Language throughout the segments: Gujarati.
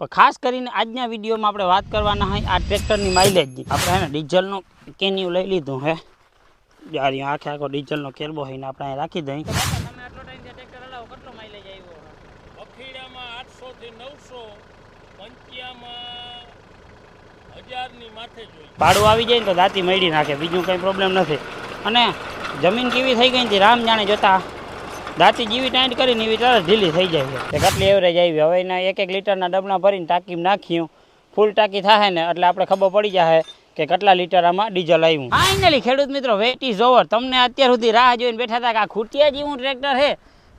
પણ ખાસ કરીને આજના વિડીયોમાં આપણે વાત કરવાના હોય આ ટ્રેક્ટરની માઇલેજની આપણે હે ને ડીઝલનું કેન્યુ લઈ લીધું હે. જારી આખે આખો ડીઝલનો કેરબો હોય ને આપણે અહીં રાખી દઈ તમે આટલો ટાઈમ ટ્રેક્ટર હલાવો કેટલો માઇલેજ આવ્યો અખીડામાં આઠસો થી નવસો પંચ્યામાં હજારની માથે જોઈ ભાડું આવી જાય ને તો દાંતી મળી નાખે બીજું કંઈ પ્રોબ્લેમ નથી. અને જમીન કેવી થઈ ગઈ હતી રામ જાણે જોતા. દાંતી જેવી ટાઈટ કરીને એવી તરત ઢીલી થઈ જાય છે. કેટલી એવરેજ આવી. હવે એના એક એક લીટરના ડબલા ભરીને ટાંકી નાખ્યું ફૂલ ટાંકી થાય ને, એટલે આપણે ખબર પડી જાય કે કેટલા લીટર આમાં ડીઝલ આવ્યું. ફાઇનલી ખેડૂત મિત્રો વેટ ઇઝ ઓવર તમને અત્યાર સુધી રાહ જોઈને બેઠા હતા કે આ ખૂટિયા જેવું ટ્રેક્ટર છે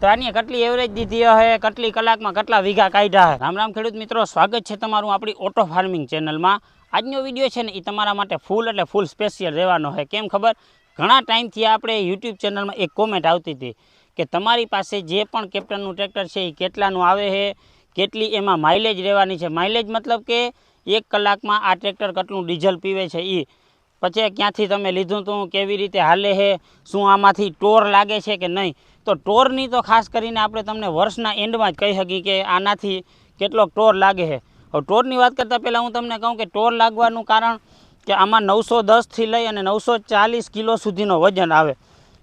તો આની કેટલી એવરેજ દીધી હશે કેટલી કલાકમાં કેટલા વીઘા કાઢ્યા હે? રામ રામ ખેડૂત મિત્રો, સ્વાગત છે તમારું આપણી ઓટો ફાર્મિંગ ચેનલમાં આજનો વીડિયો છે ને એ તમારા માટે ફૂલ એટલે ફૂલ સ્પેશિયલ રહેવાનો છે કેમ ખબર? ઘણા ટાઈમથી આપણે યુટ્યુબ ચેનલમાં એક કોમેન્ટ આવતી હતી. કે તમારી પાસે જે પણ કેપ્ટનનું ટ્રેક્ટર છે એ કેટલાનું આવે છે, કેટલી એમાં માઇલેજ રહેવાની છે. માઇલેજ મતલબ કે એક કલાકમાં આ ટ્રેક્ટર કેટલું ડીઝલ પીવે છે એ પછી ક્યાંથી તમે લીધું હતું કેવી રીતે હાલે છે, શું આમાંથી ટોર લાગે છે કે નહીં? તો ટોરની તો ખાસ કરીને આપણે તમને વર્ષના એન્ડમાં જ કહી શકીએ કે આનાથી કેટલોક ટોર લાગે છે. હવે ટોરની વાત કરતાં પહેલાં હું તમને કહું કે ટોર લાગવાનું કારણ કે આમાં નવસો દસથી લઈ અને નવસો ચાલીસ કિલો સુધીનો વજન આવે.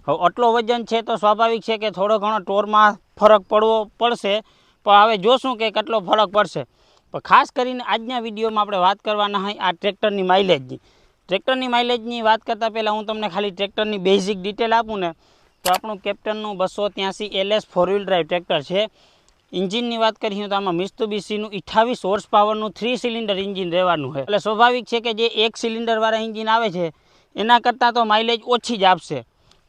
હવે આટલો વજન છે તો સ્વાભાવિક છે કે થોડો ઘણો ટોરમાં ફરક પડવો પડશે. પણ હવે જોશું કે કેટલો ફરક પડશે. પણ ખાસ કરીને આજના વિડીયોમાં આપણે વાત કરવાના હોય આ ટ્રેક્ટરની માઇલેજની ટ્રેક્ટરની માઇલેજની વાત કરતાં પહેલાં હું તમને ખાલી ટ્રેક્ટરની બેઝિક ડિટેલ આપું ને, તો આપણું કેપ્ટનનું બસો ત્યાંસી LS four wheel drive tractor છે. ઇન્જિનની વાત કરીએ તો આમાં મિસ્તુબીસીનું અઠ્ઠાવીસ હોર્સ પાવરનું થ્રી સિલિન્ડર ઇન્જિન રહેવાનું છે. એટલે સ્વાભાવિક છે કે જે એક સિલિન્ડરવાળા ઇન્જિન આવે છે, એના કરતાં તો માઇલેજ ઓછી જ આપશે.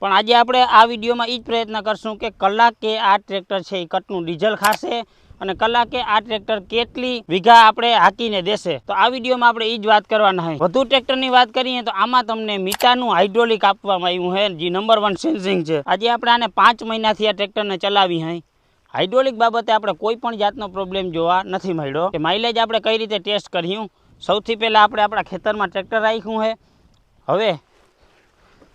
પણ આજે આપણે આ વિડીયોમાં એ જ પ્રયત્ન કરશું કે કલાકે આ ટ્રેક્ટર છે એ કટનું ડીઝલ ખાશે અને કલાકે આ ટ્રેક્ટર કેટલી વીઘા આપણે હાકીને દેશે. તો આ વિડીયોમાં આપણે એ જ વાત કરવાના હોય વધુ ટ્રેક્ટરની વાત કરીએ તો આમાં તમને મીટાનું હાઇડ્રોલિક આપવામાં આવ્યું છે જે નંબર વન સેન્સિંગ છે. આજે આપણે આને પાંચ મહિનાથી આ ટ્રેક્ટરને ચલાવી હોય હાઇડ્રોલિક બાબતે આપણે કોઈ પણ જાતનો પ્રોબ્લેમ જોવા નથી મળ્યો. કે માઇલેજ આપણે કઈ રીતે ટેસ્ટ કર્યું? સૌથી પહેલાં આપણે આપણા ખેતરમાં ટ્રેક્ટર રાખ્યું છે હવે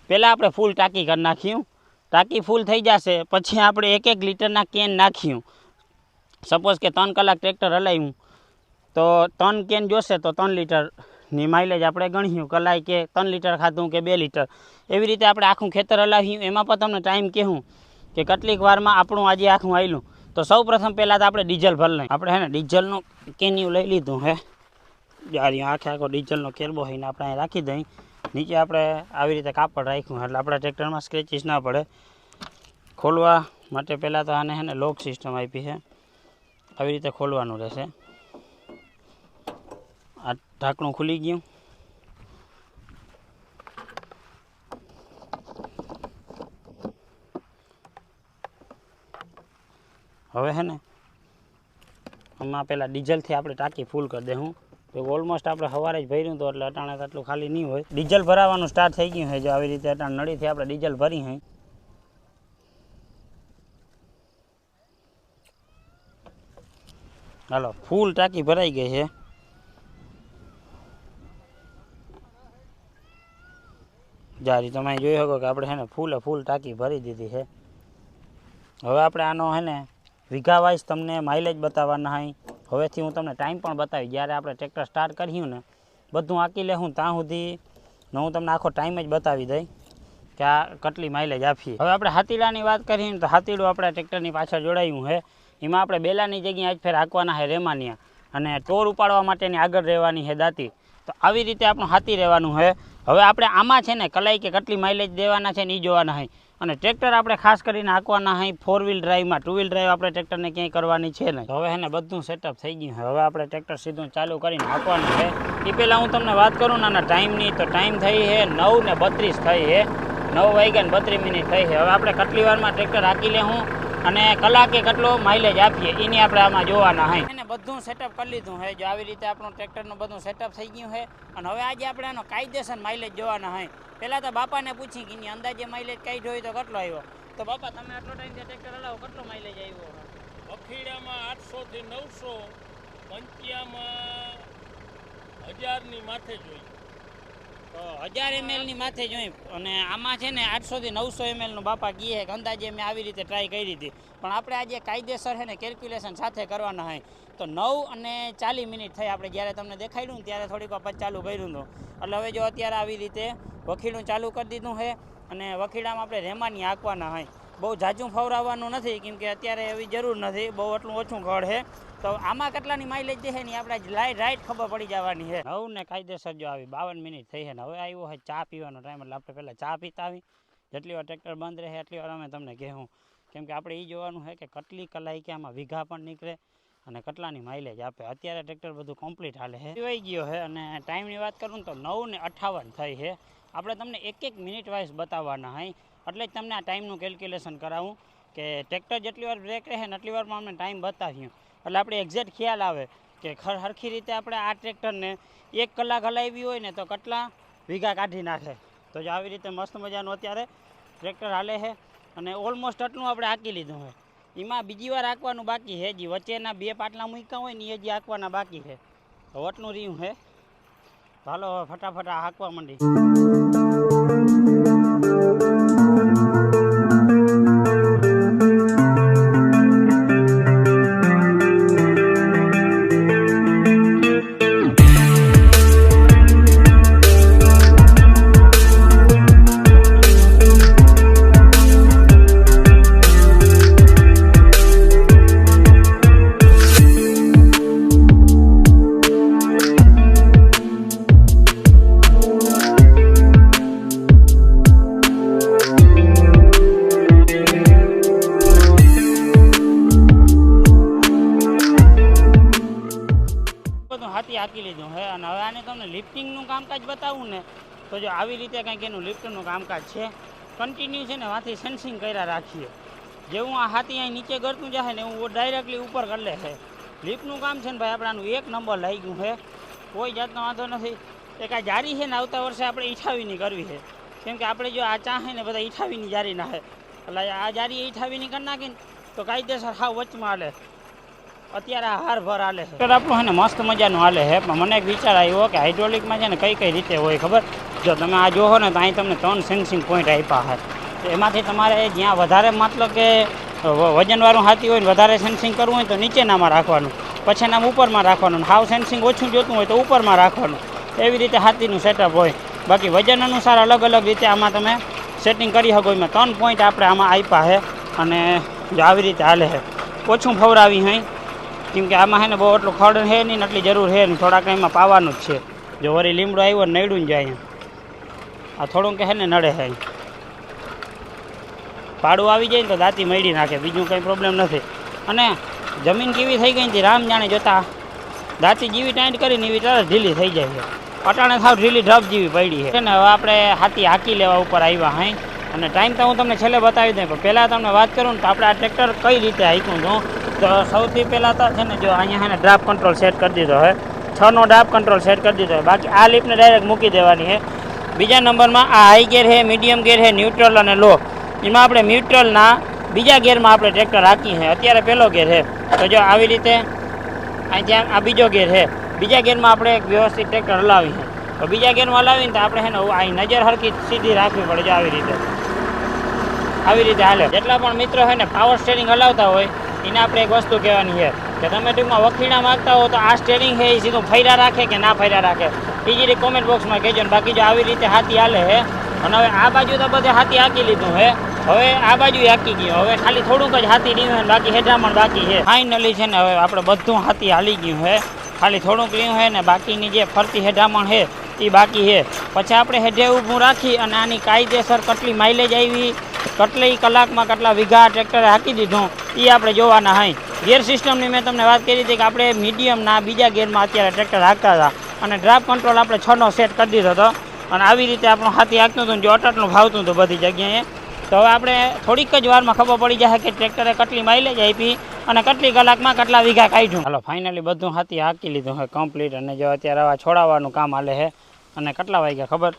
પહેલાં આપણે ફૂલ ટાંકી કરી નાખ્યું. ટાંકી ફૂલ થઈ જશે, પછી આપણે એક એક લીટરના કેન નાખ્યું. સપોઝ કે ત્રણ કલાક ટ્રેક્ટર હલાવ્યું. તો ત્રણ કેન જોશે તો ત્રણ લીટરની માઇલેજ આપણે ગણ્યું. કલાક કે ત્રણ લીટર ખાધું કે બે લીટર. એવી રીતે આપણે આખું ખેતર હલાવ્યું. એમાં પણ તમને ટાઈમ કહેવું કે કેટલીક વારમાં આપણું આજે આખું આવેલું તો સૌ પ્રથમ પહેલાં તો આપણે ડીઝલ ભરી લઈએ. આપણે હે ને ડીઝલનું કેન્યુ લઈ લીધું હે. જારી આખે આખો ડીઝલનો કેરબો હોય ને આપણે અહીં રાખી દઈ નીચે આપણે આવી રીતે કાપડ રાખ્યું એટલે આપણા ટ્રેક્ટરમાં સ્ક્રેચીસ ના પડે. ખોલવા માટે પહેલાં તો આને છે ને લોક સિસ્ટમ આપી છે. આવી રીતે ખોલવાનું રહેશે. આ ઢાંકણું ખુલી ગયું. હવે હે ને આમાં પહેલાં ડીઝલથી આપણે ટાંકી ફૂલ કરી દઉં ઓલમોસ્ટ આપણે સવારે જ ભર્યું હતું એટલે અટાણે આટલું ખાલી નહીં હોય. ડીઝલ ભરાવાનું સ્ટાર્ટ થઈ ગયું છે જો આવી રીતે અટાણે નળીથી આપણે ડીઝલ ભરી હોય હાલો, ફૂલ ટાંકી ભરાઈ ગઈ છે. જારી, તમે જોઈ શકો કે આપણે છે ને ફૂલે ફૂલ ટાંકી ભરી દીધી છે. હવે આપણે આનો છે ને વીઘા તમને માઇલેજ બતાવવાના હોય હવેથી હું તમને ટાઈમ પણ બતાવી જ્યારે આપણે ટ્રેક્ટર સ્ટાર્ટ કર્યું ને, બધું આંકી લેવું ત્યાં સુધી હું તમને આખો ટાઈમ જ બતાવી દઈ કે આ કેટલી માઇલેજ આપીએ. હવે આપણે હાથીડાની વાત કરીએ તો હાથીડું આપણે ટ્રેક્ટરની પાછળ જોડાયું છે. એમાં આપણે બેલાની જગ્યાએ આજ ફેર હાંકવાના છે રેમાનિયા અને ટોર ઉપાડવા માટેની આગળ રહેવાની છે દાંતી. તો આવી રીતે આપણું હાથી રહેવાનું છે. હવે આપણે આમાં છે ને, કલાઈ કે કેટલી માઇલેજ દેવાના છે ને એ જોવાના હોય અને ટ્રેક્ટર આપણે ખાસ કરીને હાંકવાના અહીં ફોર વ્હીલ ડ્રાઈવમાં ટુ વ્હીલ ડ્રાઈવ આપણે ટ્રેક્ટરને ક્યાંય કરવાની છે ને હવે એને બધું સેટઅપ થઈ ગયું હવે આપણે ટ્રેક્ટર સીધું ચાલુ કરીને હાંકવાનું છે. એ પહેલાં હું તમને વાત કરું ને આના ટાઈમની, તો ટાઈમ થઈ છે નવ ને બત્રીસ થઈ છે. નવ વાગ્યા ને બત્રીસ મિનિટ થઈ છે. હવે આપણે કેટલી વારમાં ટ્રેક્ટર હાંકી લેવું અને કલાકે કેટલો માઇલેજ આપીએ એની આપણે આમાં જોવાના હોય એને બધું સેટઅપ કરી લીધું છે જો આવી રીતે આપણું ટ્રેક્ટરનું બધું સેટઅપ થઈ ગયું છે અને હવે આજે આપણે આનો કાયદેસર માઇલેજ જોવાના હોય પહેલાં તો બાપાને પૂછી કે એની અંદાજે માઇલેજ કાંઈ જોઈ તો કેટલો આવ્યો? તો બાપા તમે આટલો ટાઈમ ટ્રેક્ટર હલાવો કેટલો માઇલેજ આવ્યો અખીડામાં આઠસોથી નવસો પંચ્યામાં હજારની માથે જોઈ હજાર એમએલની માથે જોઈ અને આમાં છે ને આઠસોથી નવસો એમએલનું બાપા ગીએ કે અંદાજે મેં આવી રીતે ટ્રાય કરી હતી. પણ આપણે આજે કાયદેસર છે ને કેલ્ક્યુલેશન સાથે કરવાના હોય. તો નવ અને ચાલીસ મિનિટ થઈ આપણે જ્યારે તમને દેખાડ્યું ત્યારે થોડીક વખત ચાલુ કર્યું હતું. એટલે હવે જો અત્યારે આવી રીતે વખીડું ચાલુ કરી દીધું છે અને વખીડામાં આપણે રેમાની હાંકવાના હોય. બહુ ઝાઝું ફવરાવવાનું નથી કેમ કે અત્યારે એવી જરૂર નથી બહુ એટલું ઓછું ઘડ છે. તો આમાં કેટલાની માઇલેજ છે ને આપણે લાઈટ રાઈટ ખબર પડી જવાની છે. નવ ને કાયદેસર જો આવી બાવન મિનિટ થઈ છે ને હવે આવ્યો હોય ચા પીવાનો ટાઈમ એટલે આપણે પહેલાં ચા પીતા આવી જેટલી વાર ટ્રેક્ટર બંધ રહે એટલી વાર અમે તમને કહેવું. કેમ કે આપણે એ જોવાનું છે કે કેટલી કલાઈ કે આમાં વીઘા પણ નીકળે અને કેટલાની માઇલેજ આપે. અત્યારે ટ્રેક્ટર બધું કમ્પ્લીટ હાલે છે. પીવાઈ ગયો છે અને ટાઈમની વાત કરું ને તો નવ ને અઠાવન થઈ છે. આપણે તમને એક એક મિનિટ વાઇઝ બતાવવાના હોય એટલે જ તમને આ ટાઈમનું કેલ્ક્યુલેશન કરાવું કે ટ્રેક્ટર જેટલી વાર બ્રેક રહે ને એટલી વારમાં અમને ટાઈમ બતાવ્યું. એટલે આપણે એક્ઝેક્ટ ખ્યાલ આવે કે ખર, હરખી રીતે આપણે આ ટ્રેક્ટરને એક કલાક હલાવી હોય ને તો કેટલા વીઘા કાઢી નાખે. તો જો આવી રીતે મસ્ત મજાનું અત્યારે ટ્રેક્ટર હાલે છે અને ઓલમોસ્ટ આટલું આપણે આંકી લીધું હોય એમાં બીજી વાર આંકવાનું બાકી છે. જે વચ્ચેના બે પાટલા મૂક્યા હોય ને એ જે આંકવાના બાકી છે. તો વટનું રહ્યું છે. હાલો હવે ફટાફટ હાંકવા માંડી કામકાજ બતાવું ને, તો જો આવી રીતે કંઈક એનું લિફ્ટનું કામકાજ છે કન્ટિન્યુ છે ને વાથી સેન્સિંગ કર્યા રાખીએ. જેવું આ હાથી અહીં નીચે ગળતું જાય ને એવું ડાયરેક્ટલી ઉપર કરી લે છે. લિફ્ટનું કામ છે ને ભાઈ આપણાનું એક નંબર લઈ ગયું છે. કોઈ જાતનો વાંધો નથી. એ કાંઈ જારી છે ને આવતા વર્ષે આપણે ઈઠાવીની કરવી છે. કેમ કે આપણે જો આ ચાહે ને બધા ઈઠાવીની જારી નાખે. એટલે આ જારી ઈઠાવીની કરી નાખીને તો કાયદેસર હાવ વચમાં હાલે. અત્યારે હાર ભર હાલે છે. આપણું છે ને મસ્ત મજાનું હાલે છે. પણ મને એક વિચાર આવ્યો કે હાઇડ્રોલિકમાં છે ને કઈ કઈ રીતે હોય ખબર? જો તમે આ જોવો ને તો અહીં તમને ત્રણ સેન્સિંગ પોઈન્ટ આપ્યા હાર તો એમાંથી તમારે જ્યાં વધારે મતલબ કે વજનવાળું હાથી હોય ને વધારે સેન્સિંગ કરવું હોય તો નીચેનામાં રાખવાનું પછી નામ ઉપરમાં રાખવાનું. હાવ સેન્સિંગ ઓછું જોતું હોય તો ઉપરમાં રાખવાનું. એવી રીતે હાથીનું સેટઅપ હોય. બાકી વજન અનુસાર અલગ અલગ રીતે આમાં તમે સેટિંગ કરી શકો. એમાં ત્રણ પોઈન્ટ આપણે આમાં આપ્યા છે અને જો આવી રીતે હાલે છે. ઓછું ફવરાવી હોય કેમ કે આમાં હે ને બહુ એટલું ખડ હે નહીં ને એટલી જરૂર છે નહીં થોડાક એમાં પાવાનું જ છે. જો વળી લીમડો આવ્યો ને નડ્યું ને જાય આ થોડુંક હે ને નડે હે પાડું આવી જાય ને તો દાંતી મળી નાખે, બીજું કંઈ પ્રોબ્લેમ નથી. અને જમીન કેવી થઈ ગઈ હતી રામ જાણે જોતા. દાંતી જેવી ટાઈટ કરીને એવી તરત ઢીલી થઈ જાય છે. અટાણે થાવ ઢીલી ઢબ જેવી પડી છે. ને હવે આપણે હાથી હાકી લેવા ઉપર આવ્યા હાઈ અને ટાઈમ તો હું તમને છેલ્લે બતાવી દઉં, પણ પહેલાં તમને વાત કરું ને તો આપણે આ ટ્રેક્ટર કઈ રીતે હાંક્યું છું તો સૌથી પહેલાં તો છે ને જો અહીંયા છે ને ડ્રાફ કંટ્રોલ સેટ કરી દીધો હોય છનો ડ્રાફ કંટ્રોલ સેટ કરી દીધો હોય બાકી આ લિફ્ટને ડાયરેક્ટ મૂકી દેવાની છે. બીજા નંબરમાં આ હાઈ ગેર છે મીડિયમ ગેર છે ન્યુટ્રલ અને લો એમાં આપણે ન્યુટ્રલના બીજા ગેરમાં આપણે ટ્રેક્ટર રાખી છે. અત્યારે પહેલો ગેર છે. તો જો આવી રીતે અહીં જ્યાં આ બીજો ગેર છે. બીજા ગેરમાં આપણે એક વ્યવસ્થિત ટ્રેક્ટર હલાવી છે. તો બીજા ગેરમાં હલાવીને તો આપણે છે ને અહીં નજર હરકી સીધી રાખવી પડે જો આવી રીતે. આવી રીતે હાલે. જેટલા પણ મિત્રો હોય ને પાવર સ્ટેરિંગ હલાવતા હોય એને આપણે એક વસ્તુ કહેવાની છે કે તમે ટૂંકમાં વખીણા માગતા હો તો આ સ્ટેરિંગ છે એ સીધું ફૈરા રાખે કે ના ફૈરા રાખે? બીજી રીતે કોમેન્ટ બોક્સમાં કહેજો ને બાકી જો આવી રીતે હાથી હાલે છે, અને હવે આ બાજુ તો બધે હાથી હાકી લીધું છે, હવે આ બાજુ હાકી ગયું, હવે ખાલી થોડુંક જ હાથી રહ્યું છે બાકી હેઠામણ બાકી છે. ફાઇનલી છે ને હવે આપણે બધું હાથી હાલી ગયું છે, ખાલી થોડુંક રહ્યું છે ને બાકીની જે ફરતી હેઠામણ છે એ બાકી છે. પછી આપણે હેઠે ઊભું રાખી અને આની કાયદેસર કેટલી માઇલેજ આવી કેટલી કલાકમાં કેટલા વીઘા ટ્રેક્ટરે હાકી દીધું. એ આપણે જોવાના હોય ગેર સિસ્ટમની મેં તમને વાત કરી હતી કે આપણે મીડિયમના બીજા ગેરમાં અત્યારે ટ્રેક્ટર હાંકતા હતા. અને ડ્રાફ કંટ્રોલ આપણે છનો સેટ કરી દીધો હતો. અને આવી રીતે આપણું હાથી હાંકતું હતું જો અટટનું ભાવતું હતું બધી જગ્યાએ. તો હવે આપણે થોડીક જ વારમાં ખબર પડી જાય કે ટ્રેક્ટરે કેટલી માઇલેજ આપી અને કેટલી કલાકમાં કેટલા વીઘા કાઢ્યું. હાલો ફાઇનલી બધું હાથી હાંકી લીધું છે કમ્પ્લીટ અને જો અત્યારે આવા છોડાવવાનું કામ હાલે છે અને કેટલા વાગ્યા ખબર?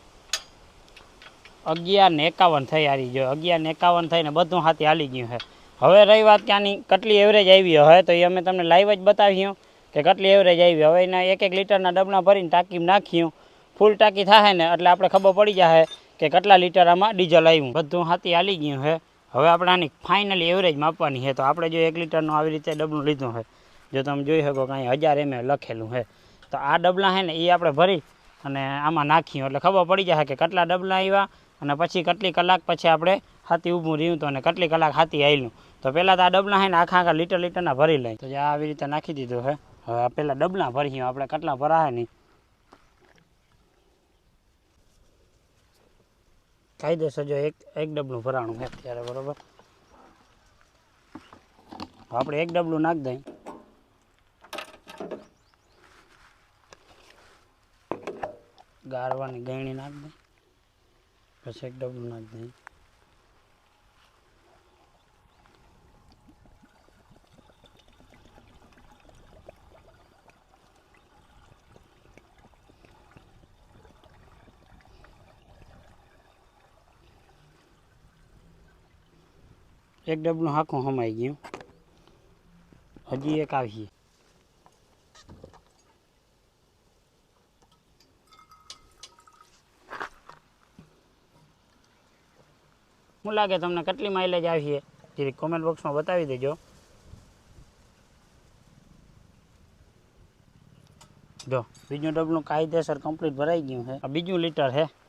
અગિયાર ને એકાવન થઈ હારી જો અગિયાર ને એકાવન થઈને બધું હાથી હાલી ગયું છે. હવે રહી વાત ક્યાંની કેટલી એવરેજ આવી હોય તો એ અમે તમને લાઈવ જ બતાવ્યું કે કેટલી એવરેજ આવી. હવે એના એક એક લીટરના ડબલા ભરીને ટાંકીમાં નાખ્યું ફૂલ ટાંકી થાય ને એટલે આપણે ખબર પડી જાય કે કેટલા લીટર આમાં ડીઝલ આવ્યું. બધું હાથી હાલી ગયું છે. હવે આપણે આની ફાઇનલી એવરેજ માપવાની છે. તો આપણે જો એક લીટરનું આવી રીતે ડબલું લીધું છે. જો તમે જોઈ શકો કાંઈ હજાર એમ લખેલું છે. તો આ ડબલા છે ને એ આપણે ભરી અને આમાં નાખ્યું એટલે ખબર પડી જશે કે કેટલા ડબલા આવ્યા અને પછી કેટલી કલાક પછી આપણે હાથી ઊભું રહ્યું તો અને કેટલી કલાક હાથી આવેલું તો પહેલાં તો આ ડબલા છે ને આખા આખા લીટર લીટરના ભરી લઈ. તો આવી રીતે નાખી દીધું હે. હવે પહેલાં ડબલા ભરીએ આપણે કેટલા ભરાય નહીં. કાયદેસર જો એક એક ડબલું ભરાણું છે અત્યારે, બરાબર? આપણે એક ડબલું નાખી દઈએ ગારવાની ગયણી નાખી દઈએ પછી ડબલું નાખી દઈએ એક ડબલું આખું હમાઈ ગયું. હજી એક આવીએ. શું લાગે તમને કેટલી માઇલેજ આવી છે? જરીક કોમેન્ટ બોક્સમાં બતાવી દેજો. જો, બીજું ડબલું કાયદેસર કમ્પ્લીટ ભરાઈ ગયું છે. આ બીજું લીટર છે.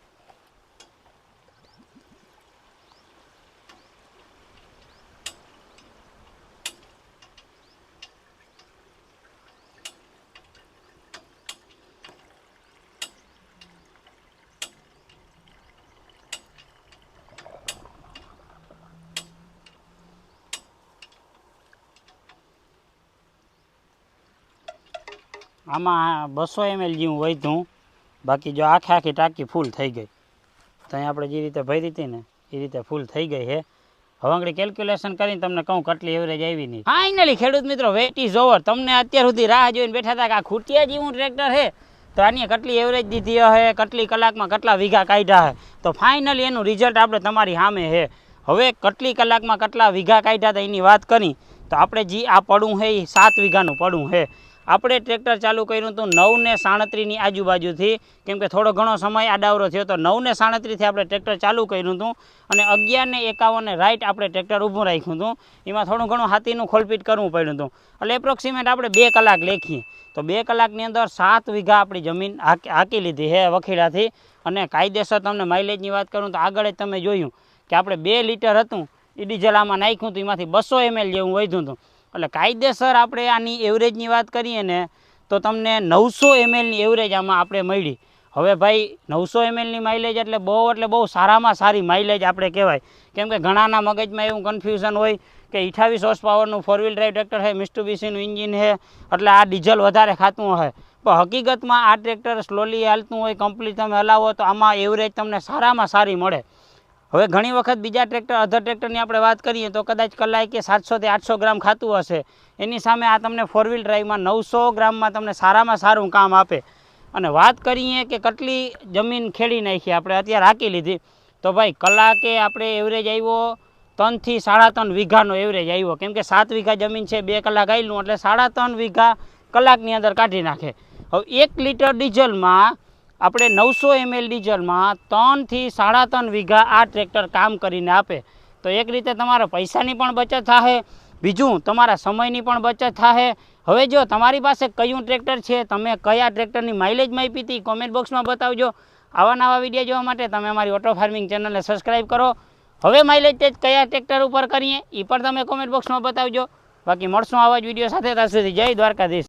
આમાં બસો એમએલ જેવું વધ્યું. બાકી જો આખે આખી ટાંકી ફૂલ થઈ ગઈ. તો અહીં આપણે જે રીતે ભરી હતી ને, એ રીતે ફૂલ થઈ ગઈ છે. હવે આગળ કેલ્ક્યુલેશન કરીને તમને કહું કેટલી એવરેજ આવી નહીં ફાઇનલી ખેડૂત મિત્રો વેટ ઇઝ ઓવર તમને અત્યાર સુધી રાહ જોઈને બેઠા હતા કે આ ખૂટિયા જેવું ટ્રેક્ટર છે? તો આની કેટલી એવરેજ દીધી હશે? કેટલી કલાકમાં કેટલા વીઘા કાઢ્યા છે તો ફાઇનલી એનું રિઝલ્ટ આપણે તમારી સામે છે. હવે કેટલી કલાકમાં કેટલા વીઘા કાઢ્યા હતા એની વાત કરી. તો આપણે જે આ પડું છે, એ સાત વીઘાનું પડું છે. આપણે ટ્રેક્ટર ચાલુ કર્યું હતું નવ ને સાડત્રીસની આજુબાજુથી, કેમ કે થોડો ઘણો સમય આડાવરો થયો તો નવ ને સાડત્રીસથી આપણે ટ્રેક્ટર ચાલુ કર્યું હતું અને અગિયાર ને એકાવનને રાઈટ આપણે ટ્રેક્ટર ઊભું રાખ્યું હતું. એમાં થોડું ઘણું હાથીનું ખોલપીટ કરવું પડ્યું હતું. એટલે એપ્રોક્સિમેટ આપણે બે કલાક લેખીએ. તો બે કલાકની અંદર સાત વીઘા આપણી જમીન હાકી લીધી હે વખીડાથી અને કાયદેસર તમને માઇલેજની વાત કરું તો આગળ જ તમે જોયું કે આપણે બે લીટર હતું એ ડીઝલ આમાં નાખ્યું હતું, એમાંથી બસો એમએલ જેવું વધ્યું હતું. એટલે કાયદેસર આપણે આની એવરેજની વાત કરીએ ને, તો તમને નવસો એમએલની એવરેજ આમાં આપણે મળી. હવે ભાઈ, નવસો એમએલની માઇલેજ એટલે બહુ એટલે બહુ સારામાં સારી માઇલેજ આપણે કહેવાય. કેમ કે ઘણાના મગજમાં એવું કન્ફ્યુઝન હોય કે અઠાવીસ હોર્સ પાવરનું ફોર વ્હીલ ડ્રાઈવ ટ્રેક્ટર છે મિસ્ટુબીસીનું ઇન્જિન છે, એટલે આ ડીઝલ વધારે ખાતું હોય. પણ હકીકતમાં આ ટ્રેક્ટર સ્લોલી હાલતું હોય કમ્પ્લીટ તમે હલાવો, તો આમાં એવરેજ તમને સારામાં સારી મળે. હવે ઘણી વખત બીજા ટ્રેક્ટર, અધર ટ્રેક્ટરની આપણે વાત કરીએ તો કદાચ કલાકે સાતસોથી આઠસો ગ્રામ ખાતું હશે. એની સામે આ તમને ફોર વ્હીલ ડ્રાઈવમાં નવસો ગ્રામમાં તમને સારામાં સારું કામ આપે. અને વાત કરીએ કે કેટલી જમીન ખેડી નાખી આપણે અત્યારે હાકી લીધી. તો ભાઈ, કલાકે આપણે એવરેજ આવ્યો ત્રણથી સાડા ત્રણ વીઘાનો એવરેજ આવ્યો. કેમ કે સાત વીઘા જમીન છે, બે કલાક આવેલું એટલે સાડા ત્રણ વીઘા કલાકની અંદર કાઢી નાખે. હવે એક લીટર ડીઝલમાં આપણે નવસો એમએલ ડીઝલમાં ત્રણથી સાડા ત્રણ વીઘા આ ટ્રેક્ટર કામ કરીને આપે. તો એક રીતે તમારા પૈસાની પણ બચત થાય બીજું તમારા સમયની પણ બચત થાય હવે જો તમારી પાસે કયું ટ્રેક્ટર છે, તમે કયા ટ્રેક્ટરની માઇલેજ માપી હતી કોમેન્ટ બોક્સમાં બતાવજો. આવા નવા વીડિયો જોવા માટે તમે અમારી ઓટો ફાર્મિંગ ચેનલને સબસ્ક્રાઈબ કરો. હવે માઇલેજ ટેસ્ટ કયા ટ્રેક્ટર ઉપર કરીએ એ પણ તમે કોમેન્ટ બોક્સમાં બતાવજો. બાકી મળશું આવા જ વીડિયો સાથે, ત્યાં સુધી જય દ્વારકાધીશ.